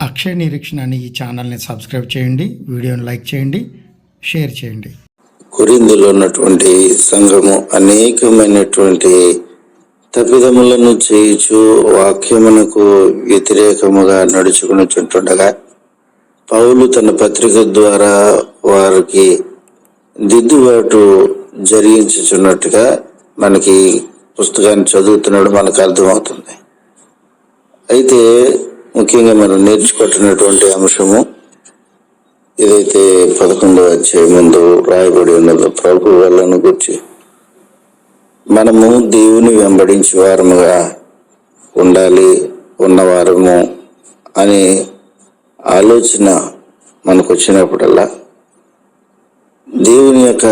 అక్షయ నిరీక్షణ అనే ఈ ఛానల్ని సబ్స్క్రైబ్ చేయండి వీడియోని లైక్ చేయండి షేర్ చేయండి. కొరిందులో ఉన్నటువంటి సంఘము అనేకమైనటువంటి తప్పిదములను చేయుచు వాక్యమునకు వ్యతిరేకముగా నడుచుకునిచుంటుండగా పౌలు తన పత్రిక ద్వారా వారికి దిద్దుబాటు జరిగించుచున్నట్టుగా మనకి పుస్తకాన్ని చదువుతున్నాడు మనకు అర్థమవుతుంది. అయితే ముఖ్యంగా మనం నేర్చుకుంటున్నటువంటి అంశము ఏదైతే పదకొండవ అధ్యాయం ముందు రాయబడి ఉన్నదో ప్రభు వల్లను గురించి. మనము దేవుని వెంబడించి వారముగా ఉండాలి ఉన్నవారము అనే ఆలోచన మనకు వచ్చినప్పుడల్లా దేవుని యొక్క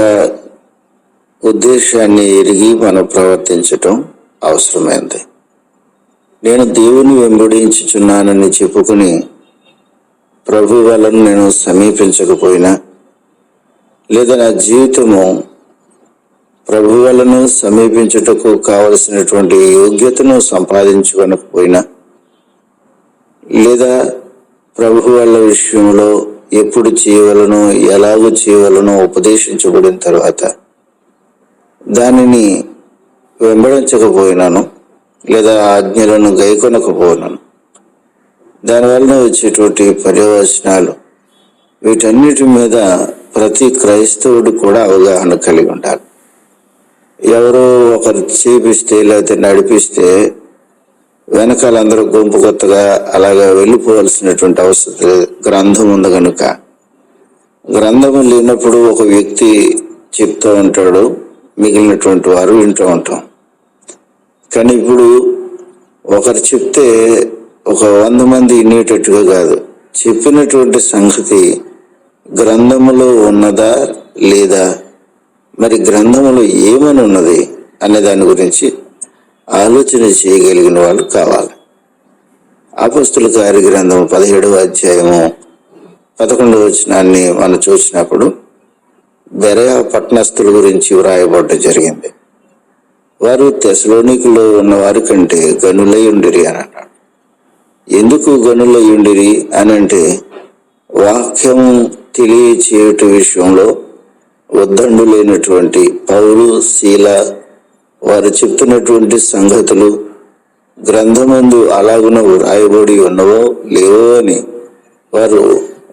ఉద్దేశాన్ని ఎరిగి మనం ప్రవర్తించటం అవసరమైంది. నేను దేవుని వెంబడించుచున్నానని చెప్పుకుని ప్రభు వలన నేను సమీపించకపోయినా లేదా నా జీవితము ప్రభు వలను సమీపించుటకు కావలసినటువంటి యోగ్యతను సంపాదించుకోనకపోయినా లేదా ప్రభు వాళ్ళ విషయంలో ఎప్పుడు చేయవలనో ఎలాగో చేయవలనో ఉపదేశించబడిన తర్వాత దానిని వెంబడించకపోయినాను. లేదా ఆజ్ఞలను గైకొనకపోయినాను దానివలన వచ్చేటువంటి పర్యవచనాలు వీటన్నిటి మీద ప్రతి క్రైస్తవుడు కూడా అవగాహన కలిగి ఉండాలి. ఎవరో ఒకరు చేపిస్తే లేకపోతే నడిపిస్తే వెనకాల అందరూ గుంపు కొత్తగా అలాగా వెళ్ళిపోవాల్సినటువంటి అవసరం లేదు. గ్రంథం ఉంది కనుక గ్రంథము లేనప్పుడు ఒక వ్యక్తి చెప్తూ ఉంటాడు మిగిలినటువంటి వారు వింటూ ఉంటాం. కానీ ఇప్పుడు ఒకరు చెప్తే ఒక వంద మంది వినేటట్టుగా కాదు. చెప్పినటువంటి సంగతి గ్రంథములో ఉన్నదా లేదా? మరి గ్రంథములో ఏమని ఉన్నది అనే దాని గురించి ఆలోచన చేయగలిగిన వాళ్ళు కావాలి. ఆపస్తుల కార్య గ్రంథము పదిహేడవ అధ్యాయము పదకొండవ వచనాన్ని మనం చూసినప్పుడు బెరయా పట్టణస్థుల గురించి వ్రాయబడ్డం జరిగింది. వారు తెసలోనికులో ఉన్న వారి కంటే గనులై ఉండిరి అని అన్నాడు. ఎందుకు గనులై ఉండిరి అని అంటే వాక్యము తెలియచేయట విషయంలో ఉద్దండు లేనటువంటి పౌలు శీల వారు చెప్తున్నటువంటి సంగతులు గ్రంథమందు అలాగున వ్రాయబడి ఉన్నవో లేవో అని వారు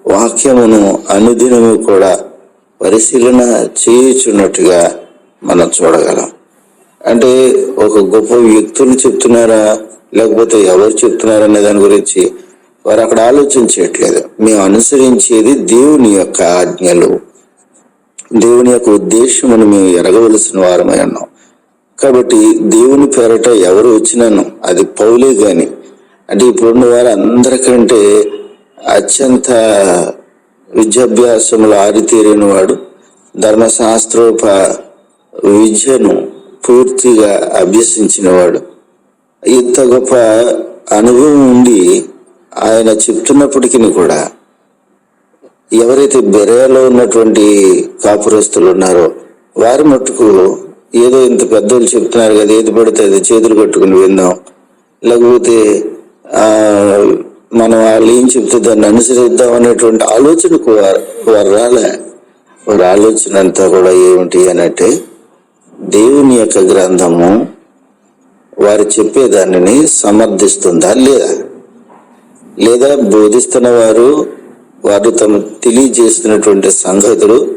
వాక్యమును అనుదినము కూడా పరిశీలన చేయుచున్నట్టుగా మనం చూడగలం. అంటే ఒక గొప్ప వ్యక్తులు చెప్తున్నారా? లేకపోతే ఎవరు చెప్తున్నారా అనే దాని గురించి వారు అక్కడ ఆలోచించట్లేదు. మేము అనుసరించేది దేవుని యొక్క ఆజ్ఞలు. దేవుని యొక్క ఉద్దేశమును మేము ఎరగవలసిన వారమై ఉన్నాం. కాబట్టి దేవుని పేరట ఎవరు వచ్చినాను? అది పౌలే గాని. అంటే ఇప్పుడున్న వారు అందరికంటే అత్యంత విద్యాభ్యాసములు ఆరితేరిన వాడు ధర్మశాస్త్రోప విద్యను పూర్తిగా అభ్యసించిన వాడు ఇంత గొప్ప అనుభవం ఉండి ఆయన చెప్తున్నప్పటికీ కూడా ఎవరైతే బెరేలో ఉన్నటువంటి కాపురస్తులు ఉన్నారో వారి మట్టుకు ఏదో ఇంత పెద్దోళ్ళు చెప్తున్నారు కదా ఏది పడితే అది చేతులు కట్టుకుని విందాం. లేకపోతే మనం వాళ్ళు ఏం చెప్తే దాన్ని అనుసరిద్దాం అనేటువంటి ఆలోచనకు వారు వారు రాలే వారి ఆలోచన అంతా కూడా ఏమిటి అనంటే దేవుని యొక్క గ్రంథము వారు చెప్పేదానిని సమర్థిస్తుందా లేదా? లేదా బోధిస్తున్న వారు వారు తమ తెలియజేస్తున్నటువంటి సంగతులు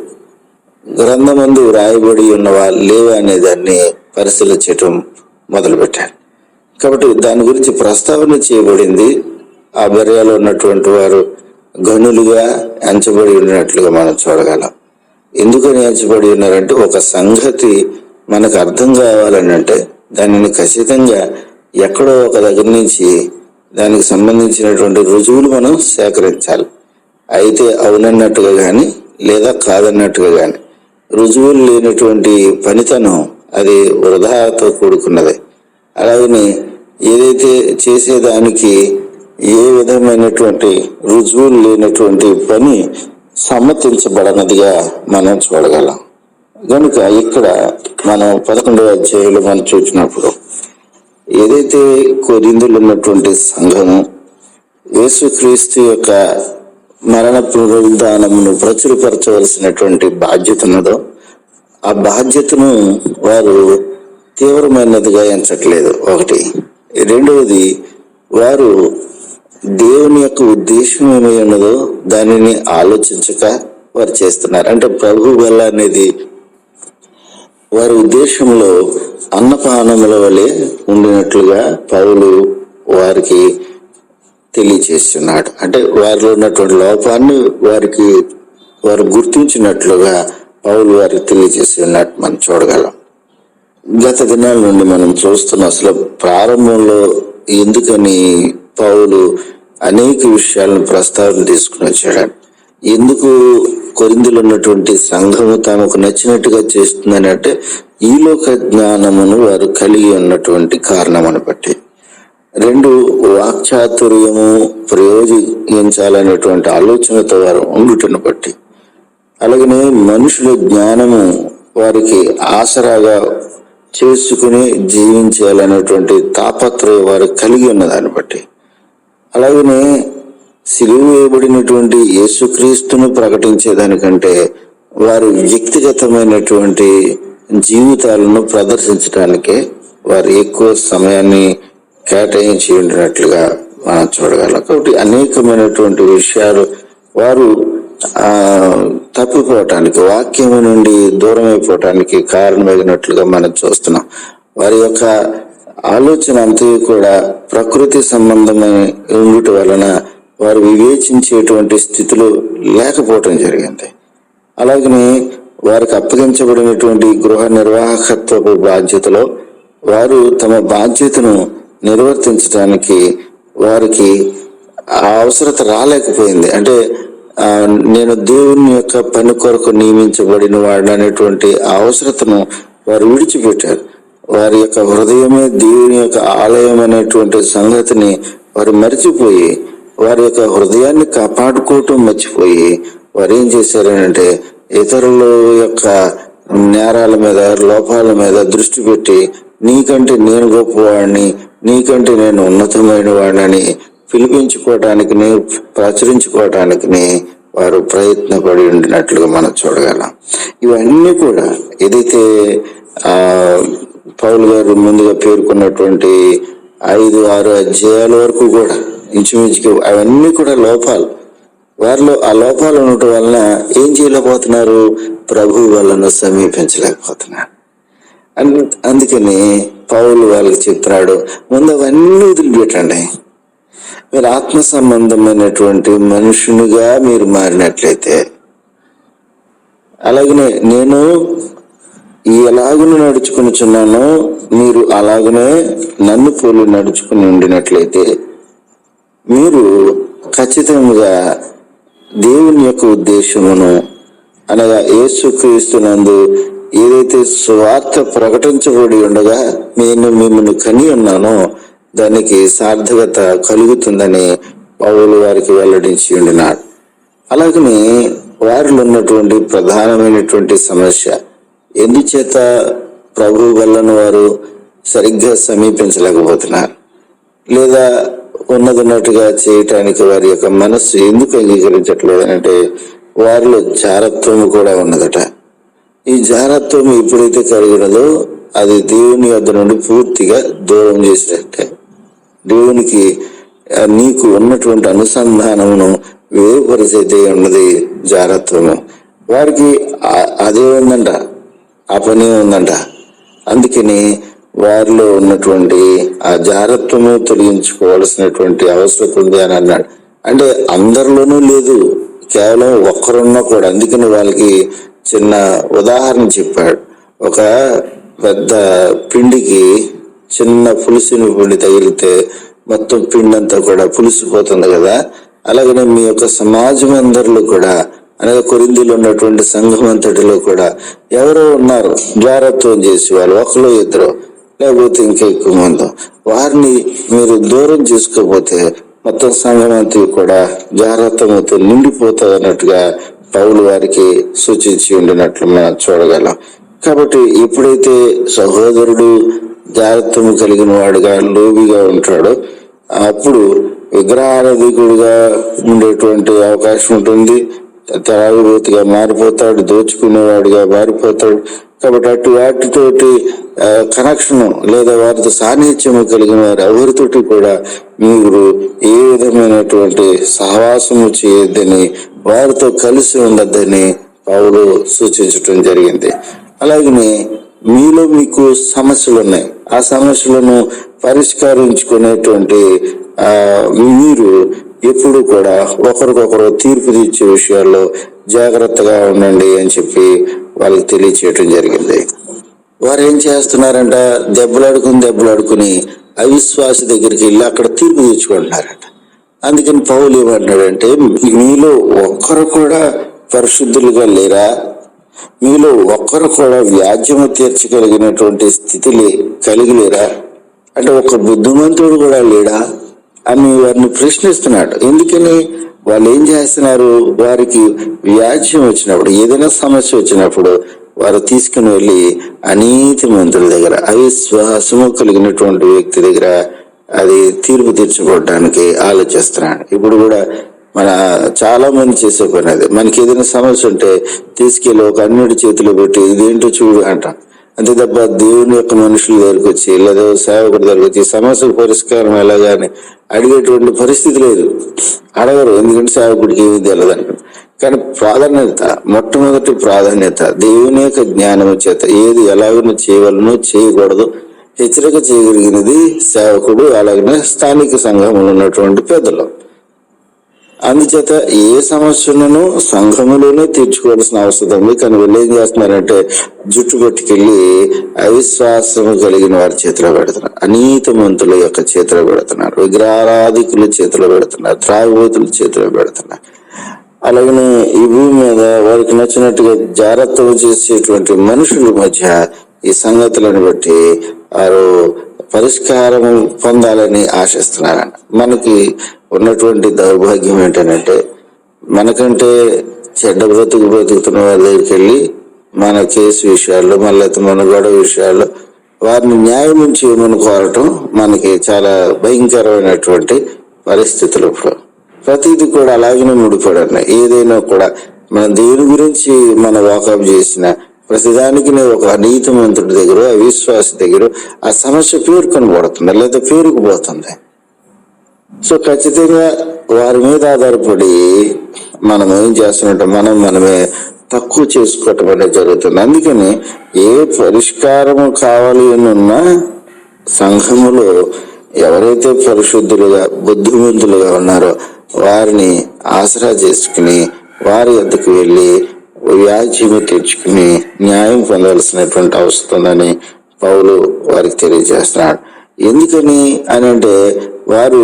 గ్రంథమందు వ్రాయబడి ఉన్నవా లేవా అనే దాన్ని పరిశీలించటం మొదలుపెట్టారు. కాబట్టి దాని గురించి ప్రస్తావన చేయబడింది. ఆ బెర్యాలో ఉన్నటువంటి వారు గనులుగా ఎంచబడి ఉన్నట్లుగా మనం చూడగలం. ఎందుకని ఎంచబడి ఉన్నారంటే ఒక సంగతి మనకు అర్థం కావాలని అంటే దానిని ఖచ్చితంగా ఎక్కడో ఒక దగ్గర నుంచి దానికి సంబంధించినటువంటి రుజువులు మనం సేకరించాలి. అయితే అవునన్నట్టుగా కానీ లేదా కాదన్నట్టుగా కానీ రుజువులు లేనటువంటి పనితనం అది వృధాతో కూడుకున్నది. అలాగని ఏదైతే చేసేదానికి ఏ విధమైనటువంటి రుజువులు లేనటువంటి పని సమ్మతించబడనదిగా మనం చూడగలం. కనుక ఇక్కడ మనం పదకొండవ అధ్యాయులు మనం చూసినప్పుడు ఏదైతే కొరిందులు ఉన్నటువంటి సంఘము యేసుక్రీస్తు యొక్క మరణ పునరుద్ధానమును ప్రచురపరచవలసినటువంటి బాధ్యత ఉన్నదో ఆ బాధ్యతను వారు తీవ్రమైనదిగా ఎంచట్లేదు. ఒకటి. రెండవది వారు దేవుని యొక్క ఉద్దేశం ఏమై ఉన్నదో దానిని ఆలోచించక వారు చేస్తున్నారు. అంటే ప్రభు వల్ల అనేది వారి ఉద్దేశంలో అన్నపానముల వలె ఉండినట్లుగా పౌలు వారికి తెలియచేస్తున్నాడు. అంటే వారిలో ఉన్నటువంటి లోపాన్ని వారికి వారు గుర్తించినట్లుగా పౌలు వారికి తెలియజేసి ఉన్నట్టు మనం చూడగలం. గత దినాల నుండి మనం చూస్తున్న అసలు ప్రారంభంలో ఎందుకని పౌలు అనేక విషయాలను ప్రస్తావన తీసుకుని వచ్చాడు ఎందుకు కొరిందులు ఉన్నటువంటి సంఘము తమకు నచ్చినట్టుగా చేస్తుందని అంటే ఈ లోక జ్ఞానమును వారు కలిగి ఉన్నటువంటి కారణమును బట్టి. రెండు వాక్చాతుర్యము ప్రయోజించాలనేటువంటి ఆలోచనతో వారు ఉండుటను బట్టి. అలాగనే మనుషుల జ్ఞానము వారికి ఆసరాగా చేసుకుని జీవించాలనేటువంటి తాపత్రయం వారు కలిగి ఉన్నదాన్ని బట్టి. అలాగనే సిలువ వేయబడినటువంటి యేసుక్రీస్తును ప్రకటించేదానికంటే వారి వ్యక్తిగతమైనటువంటి జీవితాలను ప్రదర్శించడానికే వారు ఎక్కువ సమయాన్ని కేటాయించి ఉండినట్లుగా మనం చూడగలం. కాబట్టి అనేకమైనటువంటి విషయాలు వారు ఆ తప్పిపోవటానికి వాక్యం నుండి దూరం అయిపోవటానికి కారణమైనట్లుగా మనం చూస్తున్నాం. వారి యొక్క ఆలోచన అంతా కూడా ప్రకృతి సంబంధమైన ఉండుట వలన వారు వివేచించేటువంటి స్థితిలో లేకపోవటం జరిగింది. అలాగనే వారికి అప్పగించబడినటువంటి గృహ నిర్వాహకత్వపు బాధ్యతలో వారు తమ బాధ్యతను నిర్వర్తించడానికి వారికి ఆ అవసరత రాలేకపోయింది. అంటే నేను దేవుని యొక్క పని కొరకు నియమించబడిన వాడు అనేటువంటి ఆ అవసరతను వారు విడిచిపెట్టారు. వారి యొక్క హృదయమే దేవుని యొక్క ఆలయం అనేటువంటి సంగతిని వారు మర్చిపోయి వారి యొక్క హృదయాన్ని కాపాడుకోవటం మర్చిపోయి వారు ఏం చేశారంటే ఇతరుల యొక్క నేరాల మీద లోపాల మీద దృష్టి పెట్టి నీకంటే నేను గొప్పవాడిని నీకంటే నేను ఉన్నతమైన వాడిని పిలిపించుకోవటానికి ప్రచురించుకోవటానికి వారు ప్రయత్నపడి ఉండినట్లుగా మనం చూడగలం. ఇవన్నీ కూడా ఏదైతే ఆ పౌలు గారు ముందుగా పేర్కొన్నటువంటి ఐదు ఆరు అధ్యాయాల వరకు కూడా ఇంచుమించుకు అవన్నీ కూడా లోపాలు. వారిలో ఆ లోపాలు ఉండటం వలన ఏం చేయలేకపోతున్నారు? ప్రభు వాళ్ళను సమీపించలేకపోతున్నారు. అందుకని పౌలు వాళ్ళకి చెప్తున్నాడు ముందు అవన్నీ వదిలిపెట్టండి. మీరు ఆత్మ సంబంధమైనటువంటి మనుషునిగా మీరు మారినట్లయితే అలాగనే నేను ఎలాగును నడుచుకునిచున్నానో మీరు అలాగనే నన్ను పోలి నడుచుకుని ఉండినట్లయితే మీరు ఖచ్చితంగా దేవుని యొక్క ఉద్దేశమును అనగా ఏసుక్రీస్తునందు ఏదైతే స్వార్థ ప్రకటించబడి ఉండగా నేను మిమ్మల్ని కని ఉన్నానో దానికి సార్థకత కలుగుతుందని పౌలు వారికి వెల్లడించి ఉండినాడు. అలాగనే వారిలో ఉన్నటువంటి ప్రధానమైనటువంటి సమస్య ఎందుచేత ప్రభు వలన వారు సరిగ్గా సమీపించలేకపోతున్నారు? లేదా ఉన్నదిన్నట్టుగా చేయటానికి వారి యొక్క మనస్సు ఎందుకు అంగీకరించట్లేదు అంటే వారిలో జారత్వము కూడా ఉన్నదట. ఈ జారత్వం ఎప్పుడైతే కలిగినదో అది దేవుని వద్ద నుండి పూర్తిగా దూరం చేసినట్టే దేవునికి నీకు ఉన్నటువంటి అనుసంధానమును వేరుపరిచేదే ఉన్నది జారత్వము. వారికి అదే ఉందంట. ఆ పని ఉందంట. అందుకని వారిలో ఉన్నటువంటి ఆ జారత్వము తొలగించుకోవాల్సినటువంటి అవసరం ఉంది అని అన్నాడు. అంటే అందరిలోనూ లేదు. కేవలం ఒక్కరున్నా కూడా. అందుకని వాళ్ళకి చిన్న ఉదాహరణ చెప్పాడు. ఒక పెద్ద పిండికి చిన్న పులుసుని పిండి తగిలితే మొత్తం పిండి అంతా కూడా పులిసిపోతుంది కదా. అలాగనే మీ యొక్క సమాజం అందరిలో కూడా అలాగే కొరిందిలో ఉన్నటువంటి సంఘం అంతటిలో కూడా ఎవరో ఉన్నారు. జ్వారత్వం చేసి వాళ్ళు ఒకరు ఇద్దరు. లేకపోతే ఇంకా ఎక్కువ మంది. వారిని మీరు దూరం చేసుకోకపోతే మొత్తం సంఘం అంతా కూడా జాగ్రత్తతో నిండిపోతుంది అన్నట్టుగా పౌలు వారికి సూచించి ఉండినట్లు మనం చూడగలం. కాబట్టి ఎప్పుడైతే సహోదరుడు జాగ్రత్తము కలిగిన వాడుగా లోబిగా ఉంటాడో. అప్పుడు విగ్రహారాధికుడిగా ఉండేటువంటి అవకాశం ఉంటుంది. త్రాగుబోతుగా మారిపోతాడు దోచుకునేవాడిగా మారిపోతాడు. కాబట్టి అటు వాటితోటి కనెక్షన్ లేదా వారితో సాన్నిధ్యము కలిగిన వారు ఎవరితోటి కూడా మీరు ఏ విధమైనటువంటి సహవాసము చేయొద్దని వారితో కలిసి ఉండద్దని పౌలు సూచించటం జరిగింది. అలాగనే మీలో మీకు సమస్యలు ఉన్నాయి. ఆ సమస్యలను పరిష్కరించుకునేటువంటి మీరు ఎప్పుడు కూడా ఒకరికొకరు తీర్పు తీర్చే విషయాల్లో జాగ్రత్తగా ఉండండి అని చెప్పి వాళ్ళకి తెలియచేయటం జరిగింది. వారు ఏం చేస్తున్నారంట? దెబ్బలాడుకుని దెబ్బలాడుకుని అవిశ్వాస దగ్గరికి వెళ్ళి అక్కడ తీర్పు తీర్చుకుంటున్నారంట. అందుకని పౌలు ఏమంటున్నాడంటే మీలో ఒక్కరు కూడా పరిశుద్ధులుగా లేరా? మీలో ఒక్కరు కూడా వ్యాజ్యము తీర్చగలిగినటువంటి స్థితి లే కలిగి లేరా? అంటే ఒక బుద్ధిమంతుడు కూడా లేడా? అని వారిని ప్రశ్నిస్తున్నాడు. ఎందుకని? వాళ్ళు ఏం చేస్తున్నారు? వారికి వ్యాజ్యం వచ్చినప్పుడు ఏదైనా సమస్య వచ్చినప్పుడు వారు తీసుకుని వెళ్ళి అనీతి మంత్రుల దగ్గర అవిశ్వాసము కలిగినటువంటి వ్యక్తి దగ్గర అది తీర్పు తీర్చుకోవడానికి ఆలోచిస్తున్నాడు. ఇప్పుడు కూడా మన చాలా మంది చేసే పని అది. మనకి ఏదైనా సమస్య ఉంటే తీసుకెళ్ళి ఒక అన్నిటి చేతిలో పెట్టి ఇదేంటో చూడు అంటాం. అంతే తప్ప దేవుని యొక్క మనుషుల దగ్గరికి వచ్చి లేదా సేవకుడి దగ్గరికి వచ్చి సమస్యకు పరిష్కారం ఎలాగాని అడిగేటువంటి పరిస్థితి లేదు. అడగరు ఎందుకంటే సేవకుడికి ఏమి తెలియదు కానీ ప్రాధాన్యత మొట్టమొదటి ప్రాధాన్యత దేవుని యొక్క జ్ఞానము చేత ఏది ఎలాగనో చేయవలనో చేయకూడదు హెచ్చరిక చేయగలిగినది సేవకుడు అలాగనే స్థానిక సంఘంలో ఉన్నటువంటి పెద్దలు అందుచేత ఏ సమస్యలను సంఘములోనే తీర్చుకోవాల్సిన అవసరం ఉంది. కానీ వీళ్ళు ఏం చేస్తున్నారంటే జుట్టు పట్టుకెళ్ళి అవిశ్వాసము కలిగిన వారి చేతిలో పెడుతున్నారు. అనీతిమంతుల యొక్క చేతిలో పెడుతున్నారు. విగ్రహారాధికుల చేతిలో పెడుతున్నారు. త్రాగుబోతుల చేతిలో పెడుతున్నారు. అలాగనే ఈ భూమి మీద వారికి నచ్చినట్టుగా జాగ్రత్తలు చేసేటువంటి మనుషుల మధ్య ఈ సంగతులను బట్టి వారు పరిష్కారం పొందాలని ఆశిస్తున్నారని మనకి ఉన్నటువంటి దౌర్భాగ్యం ఏంటంటే మనకంటే చెడ్డ బ్రతుకు బ్రతుకుతున్న వారి దగ్గరికి వెళ్ళి మన కేసు విషయాల్లో మళ్ళీ మన గొడవ విషయాల్లో వారిని న్యాయం నుంచి కోరటం మనకి చాలా భయంకరమైనటువంటి పరిస్థితులు ఇప్పుడు. ప్రతిదీ కూడా అలాగనే ముడిపడి ఏదైనా కూడా మన దేని గురించి మన వాకప్ చేసిన ప్రతిదానికి ఒక నీతిమంతుడి దగ్గర అవిశ్వాస దగ్గర ఆ సమస్య పేరుకొని పడుతుంది లేదా పేరుకుపోతుంది. సో ఖచ్చితంగా వారి మీద ఆధారపడి మనం ఏం చేస్తున్నట్టు మనం మనమే తక్కువ చేసుకోవటం అనేది జరుగుతుంది. అందుకని ఏ పరిష్కారము కావాలి అని ఉన్నా సంఘములో ఎవరైతే పరిశుద్ధులుగా బుద్ధిమంతులుగా ఉన్నారో వారిని ఆసరా చేసుకుని వారి వద్దకు వెళ్ళి వ్యాజ్యము తెచ్చుకుని న్యాయం పొందాల్సినటువంటి అవసరం పౌలు వారికి తెలియజేస్తున్నాడు. ఎందుకని అని అంటే వారు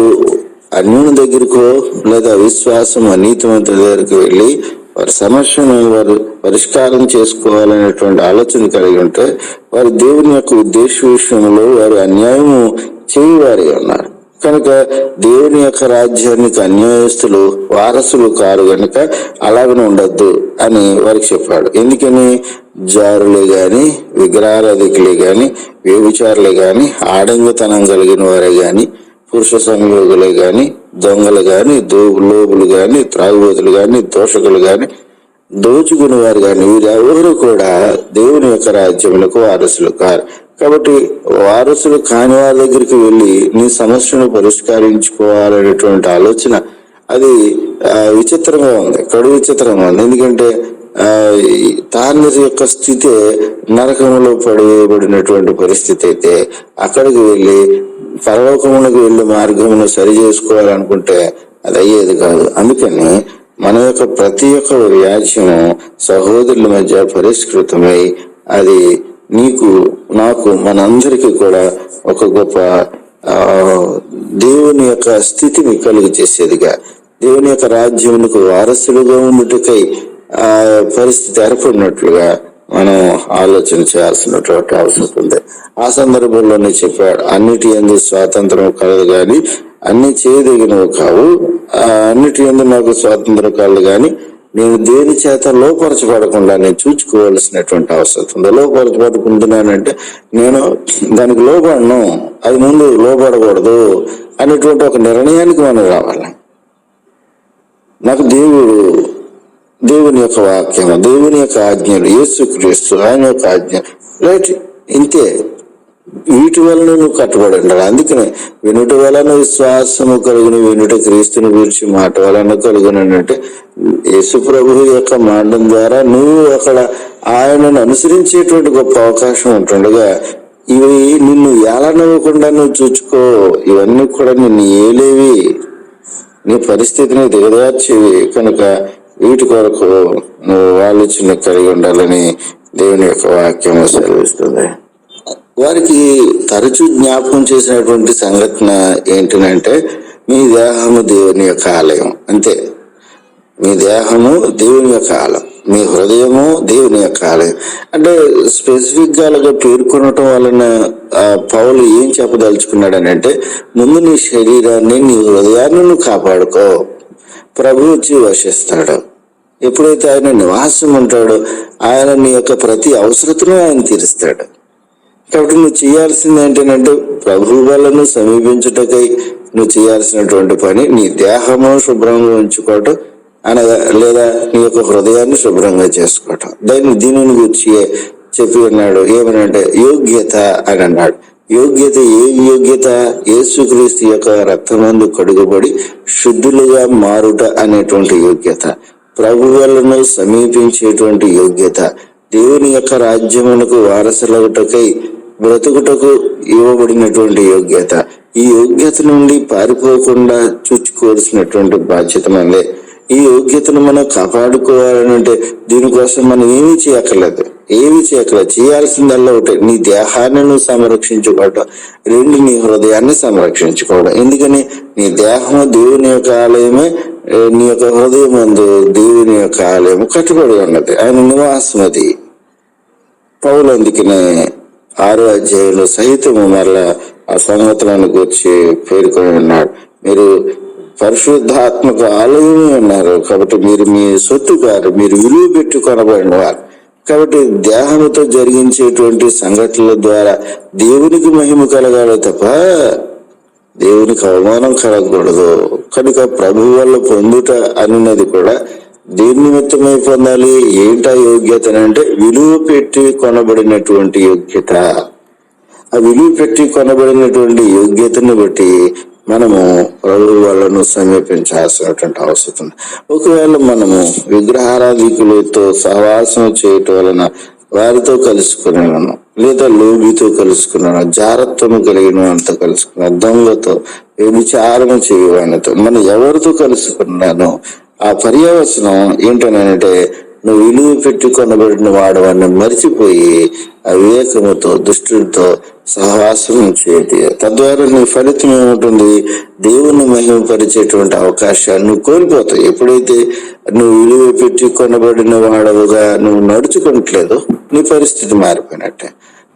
అన్యుని దగ్గరకో లేదా విశ్వాసం అనీతిమంతుల దగ్గరికి వెళ్ళి వారి సమస్యను వారు పరిష్కారం చేసుకోవాలనేటువంటి ఆలోచన కలిగి ఉంటే వారు దేవుని యొక్క ఉద్దేశ విషయంలో వారు అన్యాయము చేయవారి ఉన్నారు. కనుక దేవుని యొక్క రాజ్యానికి అన్యాయస్తులు వారసులు కారు కనుక అలాగనే ఉండద్దు అని వారికి చెప్పాడు. ఎందుకని? జారులే గాని విగ్రహారాధికులే గాని వ్యభిచారులే గాని ఆడంగతనం కలిగిన వారే గాని పురుష సంయోగులు గాని దొంగలు గాని దో లోబులు గాని త్రాగుబోతులు గాని దోషకులు గాని దోచుకుని వారు కానీ వీరెవరు కూడా దేవుని యొక్క రాజ్యములకు వారసులు కారు. కాబట్టి వారసులు కాని వారి దగ్గరికి వెళ్ళి నీ సమస్యను పరిష్కరించుకోవాలనేటువంటి ఆలోచన అది విచిత్రంగా ఉంది కడు విచిత్రంగా ఉంది. ఎందుకంటే తాను యొక్క స్థితి నరకములో పడివేయబడినటువంటి పరిస్థితి అయితే అక్కడికి వెళ్ళి పరలోకమునకు వెళ్ళి మార్గమును సరి చేసుకోవాలనుకుంటే అది అయ్యేది కాదు. అందుకని మన యొక్క ప్రతి ఒక్క వ్యాజ్యము సహోదరుల మధ్య పరిష్కృతమై అది నీకు నాకు మనందరికీ కూడా ఒక గొప్ప దేవుని యొక్క స్థితిని కలుగు చేసేదిగా. దేవుని యొక్క రాజ్యమునకు వారసులుగా ఉండుటకై ఆ పరిస్థితి ఏర్పడినట్లుగా మనం ఆలోచన చేయాల్సినటువంటి అవసరం ఉంది. ఆ సందర్భంలోనే చెప్పాడు అన్నిటి ఎందు స్వాతంత్రం కలదు కానీ అన్ని చేయదగినవి కావు. అన్నిటి ఎందు నాకు స్వాతంత్రం కలదు కానీ నేను దేని చేత లోపరచబడకుండా నేను చూచుకోవాల్సినటువంటి అవసరం ఉంది. లోపరచబడుకుంటున్నానంటే నేను దానికి లోపడను అది ముందు లోపడకూడదు అనేటువంటి ఒక నిర్ణయానికి మనం రావాలి. నాకు దేవుడు దేవుని యొక్క వాక్యం దేవుని యొక్క ఆజ్ఞలు యేసుక్రీస్తు ఆయన యొక్క ఆజ్ఞ. రైట్ ఇంతే. వీటి వలన నువ్వు కట్టుబడి ఉండాలి. అందుకనే వినుట వలన విశ్వాసము కలిగిన వినుట క్రీస్తుని గురించి మాట వలన కలిగిన అంటే యేసు ప్రభు యొక్క మాటం ద్వారా నువ్వు అక్కడ ఆయనను అనుసరించేటువంటి గొప్ప అవకాశం ఉంటుండగా ఇవి నిన్ను ఏలనవ్వకుండా నువ్వు చూచుకో. ఇవన్నీ కూడా నిన్ను ఏలేవి. నీ పరిస్థితిని దిగదార్చేవి కనుక వీటి కొరకు నువ్వు వాళ్ళు చిన్న కలిగి ఉండాలని దేవుని యొక్క వాక్యం సెలవిస్తుంది. వారికి తరచూ జ్ఞాపకం చేసినటువంటి సంఘటన ఏంటంటే మీ దేహము దేవుని యొక్క ఆలయం. అంతే. మీ దేహము దేవుని యొక్క ఆలయం. మీ హృదయము దేవుని యొక్క ఆలయం. అంటే స్పెసిఫిక్గా అలాగా పేర్కొనటం వలన పౌలు ఏం చెప్పదలుచుకున్నాడనంటే ముందు నీ శరీరాన్ని నీ హృదయాన్ని నువ్వు కాపాడుకో. ప్రభు వచ్చి వశిస్తాడు ఎప్పుడైతే ఆయన నివాసం ఉంటాడో ఆయన నీ యొక్క ప్రతి అవసరతను ఆయన తీరుస్తాడు. కాబట్టి నువ్వు చేయాల్సింది ఏంటంటే ప్రభు వలను సమీపించుటకై నువ్వు చేయాల్సినటువంటి పని నీ దేహము శుభ్రంగా ఉంచుకోవటం అనగా లేదా నీ యొక్క హృదయాన్ని శుభ్రంగా చేసుకోవటం. దాన్ని దీనిని గురించి చెప్పి ఉన్నాడు. ఏమనంటే యోగ్యత అని అన్నాడు. యోగ్యత ఏ యోగ్యత? యేసుక్రీస్తు యొక్క రక్తమందు కడుగుబడి శుద్ధులుగా మారుట అనేటువంటి యోగ్యత. ప్రభువులను సమీపించేటువంటి యోగ్యత. దేవుని యొక్క రాజ్యమునకు వారసులవుటకై బ్రతుకుటకు ఇవ్వబడినటువంటి యోగ్యత. ఈ యోగ్యత నుండి పారిపోకుండా చూచుకోవాల్సినటువంటి బాధ్యత మనదే. ఈ యోగ్యతను మనం కాపాడుకోవాలంటే దీనికోసం మనం ఏమీ చేయక్కర్లేదు. ఏమి చేయక్కర్లేదు చేయాల్సిందల్లా ఒకటి. నీ దేహాన్ని నువ్వు సంరక్షించుకోవటం రెండు నీ హృదయాన్ని సంరక్షించుకోవడం ఎందుకని? నీ దేహము దేవుని యొక్క ఆలయమే నీ యొక్క హృదయం అందు దేవుని యొక్క ఆలయం కట్టుబడి ఉన్నది. ఆయన నివాసం అది. పౌలు అందుకనే ఆరో అధ్యాయంలో సహితము మరలా ఆ సంగతులను గురించి పేర్కొని ఉన్నాడు. మీరు పరిశుద్ధాత్మక ఆలయమే ఉన్నారు కాబట్టి మీరు మీ సొత్తు గారు మీరు విలువ పెట్టుకొనబడిన వారు. కాబట్టి దేహంతో జరిగించేటువంటి సంఘటనల ద్వారా దేవునికి మహిమ కలగాలి తప్ప దేవునికి అవమానం కలగకూడదు. కనుక ప్రభు వల్ల పొందుట అన్నది కూడా దేని నిమిత్తమై పొందాలి? ఏంటా యోగ్యత అంటే విలువ పెట్టి కొనబడినటువంటి యోగ్యత. ఆ విలువ పెట్టి కొనబడినటువంటి యోగ్యతను బట్టి మనము ప్రభు వాళ్ళను సమీపించాల్సినటువంటి అవసరం ఉంది. ఒకవేళ మనము విగ్రహారాధికులతో సహవాసం చేయటం వలన వారితో కలుసుకున్నాను లేదా లోబితో కలుసుకున్నాను జారత్వము కలిగిన అంత కలుసుకున్నాను దొంగతో వ్యభిచారము చేయవానితో మనం ఎవరితో కలుసుకున్నాను ఆ పర్యవసనం ఏంటనంటే నువ్వు విలువ పెట్టి కొనబడిన వాడవన్నీ మరిచిపోయి అవివేకముతో దుష్టులతో సహవాసం చేతి తద్వారా నీ ఫలితం ఏముంటుంది? దేవుని మహిమపరిచేటువంటి అవకాశాన్ని నువ్వు కోల్పోతావు. ఎప్పుడైతే నువ్వు విలువ పెట్టి కొనబడిన వాడవుగా నువ్వు నడుచుకుంటలేదు నీ పరిస్థితి మారిపోయినట్టే.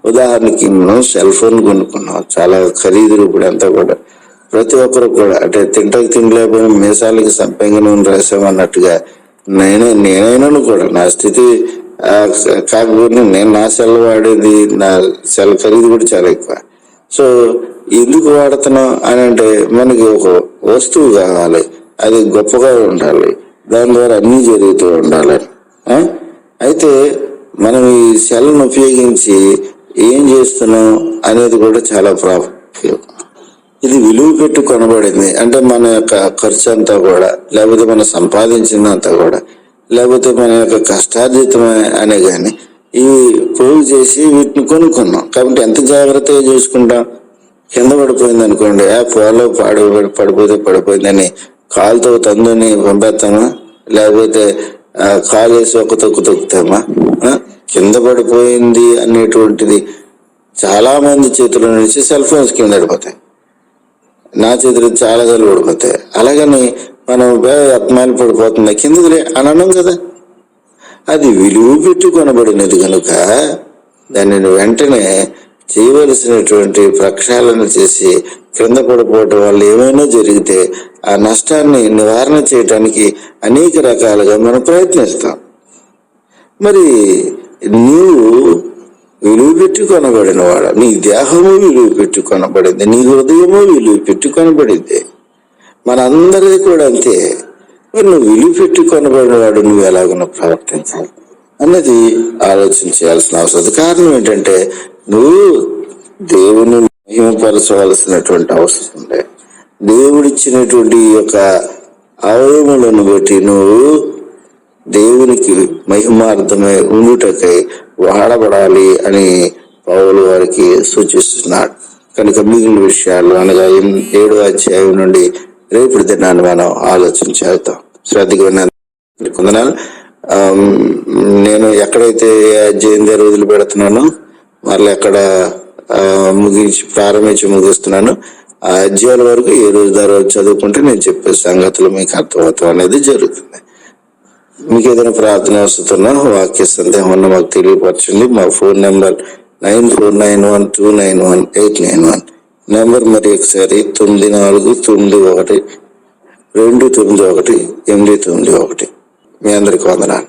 ఉదాహరణకి మనం సెల్ ఫోన్ కొనుక్కున్నాం. చాలా ఖరీదు ఇప్పుడు అంతా కూడా. ప్రతి ఒక్కరు కూడా అంటే తింటకు తినలేకపోయినా మీసాలకి సంపెంగ నూనె రాసామన్నట్టుగా నేనే నేనైనాను కూడా నా స్థితి కాకపోతే నేను నా సెల్ వాడేది నా సెల్ ఖరీదు కూడా చాలా ఎక్కువ. సో ఎందుకు వాడుతున్నాం అని అంటే మనకి ఒక వస్తువు కావాలి. అది గొప్పగా ఉండాలి. దాని ద్వారా అన్నీ జరుగుతూ ఉండాలి. అయితే మనం ఈ సెల్ను ఉపయోగించి ఏం చేస్తున్నాం అనేది కూడా చాలా ప్రాముఖ్యం. ఇది విలువ పెట్టి కొనబడింది. అంటే మన యొక్క ఖర్చు అంతా కూడా లేకపోతే మనం సంపాదించిందంతా కూడా. లేకపోతే మన యొక్క కష్టార్జితమే అనే కానీ ఇవి పోగు చేసి వీటిని కొనుక్కున్నాం. కాబట్టి ఎంత జాగ్రత్తగా చూసుకుంటాం? కింద పడిపోయింది అనుకోండి. ఆ పోలో పాడి పడిపోతే పడిపోయిందని కాలుతో తందుని పంపేస్తామా? లేకపోతే కాలు వేసి ఒక తొక్కు తొక్కుతామా? కింద పడిపోయింది అనేటువంటిది చాలా మంది చేతుల నుంచి సెల్ ఫోన్స్ కింద పడిపోతాయి. నా చేతులు చాలా సార్లు పడిపోతాయి. అలాగని మనం ఆత్మాలు పడిపోతుంది. కిందకులే అని అన్నాం కదా. అది విలువ పెట్టి కొనబడినది కనుక దానిని వెంటనే చేయవలసినటువంటి ప్రక్షాళన చేసి క్రింద పడిపోవటం వల్ల ఏమైనా జరిగితే ఆ నష్టాన్ని నివారణ చేయటానికి అనేక రకాలుగా మనం ప్రయత్నిస్తాం. మరి నీవు విలువ పెట్టి కొనబడిన వాడు నీ దేహము విలువ పెట్టి కొనబడింది నీ హృదయము విలువ పెట్టి కొనబడింది మనందరిది కూడా అంతే. మరి నువ్వు విలువ పెట్టి కొనబడిన వాడు నువ్వు ఎలాగున్న ప్రవర్తించాలి. అన్నది ఆలోచించాల్సిన అవసరం కారణం ఏంటంటే నువ్వు దేవుని మహిమపరచవలసినటువంటి అవసరం ఉంది దేవుడిచ్చినటువంటి ఈ యొక్క అవయములను బట్టి నువ్వు దేవునికి మహిమార్థమై ఉండుటకై వాడబడాలి అని పౌలు వారికి సూచిస్తున్నాడు. కనుక మిగిలిన విషయాలు అనగా ఎన్- ఏడో అధ్యాయం నుండి రేపు దినాన్ని మనం ఆలోచన చేద్దాం. శ్రద్ధగా ఉన్నాను కొందనాలు నేను ఎక్కడైతే ఏ రోజులు దగ్గర వదిలిపెడుతున్నానో మళ్ళీ ఎక్కడ ముగించి ప్రారంభించి ముగిస్తున్నాను ఆ అధ్యయాల వరకు ఏ రోజు ధర చదువుకుంటే నేను చెప్పే సంగతులు మీకు అర్థమవుతాం అనేది జరుగుతుంది. మీకు ఏదైనా ప్రార్థన వస్తున్నా వాక్య సందేహం ఉన్న మాకు తెలియపరచండి. మా phone number nine four nine one two nine one eight nine one. Number మరి ఒకసారి తొమ్మిది నాలుగు తొమ్మిది ఒకటి రెండు తొమ్మిది ఒకటి ఎనిమిది తొమ్మిది ఒకటి మీ అందరికి వందనాలు